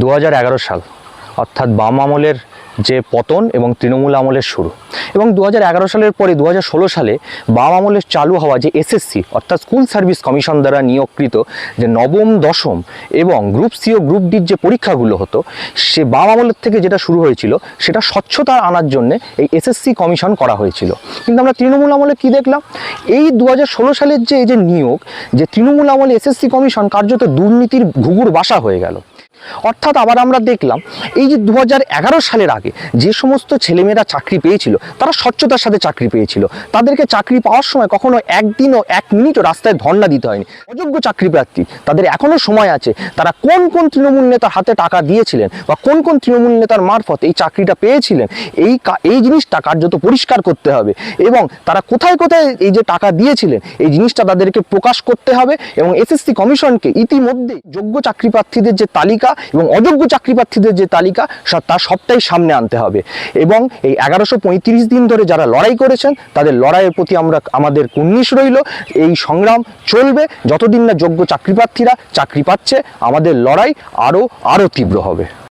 দু হাজার এগারো সাল, অর্থাৎ বাম আমলের যে পতন এবং তৃণমূল আমলের শুরু। এবং দু হাজার এগারো সালের পরে দু হাজার ষোলো সালে বাম আমলের চালু হওয়া যে এসএসসি অর্থাৎ স্কুল সার্ভিস কমিশন দ্বারা নিয়োগকৃত যে নবম, দশম এবং গ্রুপ সি ও গ্রুপ ডির যে পরীক্ষাগুলো হতো, সে বাম আমলের থেকে যেটা শুরু হয়েছিল, সেটা স্বচ্ছতা আনার জন্য এই এসএসসি কমিশন করা হয়েছিল। কিন্তু আমরা তৃণমূল আমলে কি দেখলাম? এই দু হাজার ষোলো সালের যে, এই যে নিয়োগ, যে তৃণমূল আমলে এসএসসি কমিশন কার্যত দুর্নীতির ঘুঘুর বাসা হয়ে গেল। অর্থাৎ আবার আমরা দেখলাম, এই যে দু হাজার এগারো সালের আগে যে সমস্ত ছেলেমেয়েরা চাকরি পেয়েছিল, তারা স্বচ্ছতার সাথে চাকরি পেয়েছিল। তাদেরকে চাকরি পাওয়ার সময় কখনো একদিনও এক মিনিটও রাস্তায় ধর্ণা দিতে হয়নি। অযোগ্য চাকরি প্রার্থী, তাদের এখনও সময় আছে, তারা কোন কোন তৃণমূল নেতার হাতে টাকা দিয়েছিলেন বা কোন কোন তৃণমূল নেতার মারফত এই চাকরিটা পেয়েছিলেন, এই এই জিনিসটা কার্যত পরিষ্কার করতে হবে এবং তারা কোথায় কোথায় এই যে টাকা দিয়েছিলেন, এই জিনিসটা তাদেরকে প্রকাশ করতে হবে এবং এসএসসি কমিশনকে ইতিমধ্যে যোগ্য চাকরি প্রার্থীদের যে তালিকা এবং অযোগ্য চাকরি প্রার্থীদের যে তালিকা তা সবটাই সামনে আনতে হবে। এবং এই এগারোশো পঁয়ত্রিশ দিন ধরে যারা লড়াই করেছেন, তাদের লড়াইয়ের প্রতি আমরা, আমাদের কুর্নিশ রইল। এই সংগ্রাম চলবে। যতদিন না যোগ্য চাকরি প্রার্থীরা চাকরি পাচ্ছে, আমাদের লড়াই আরও আরও তীব্র হবে।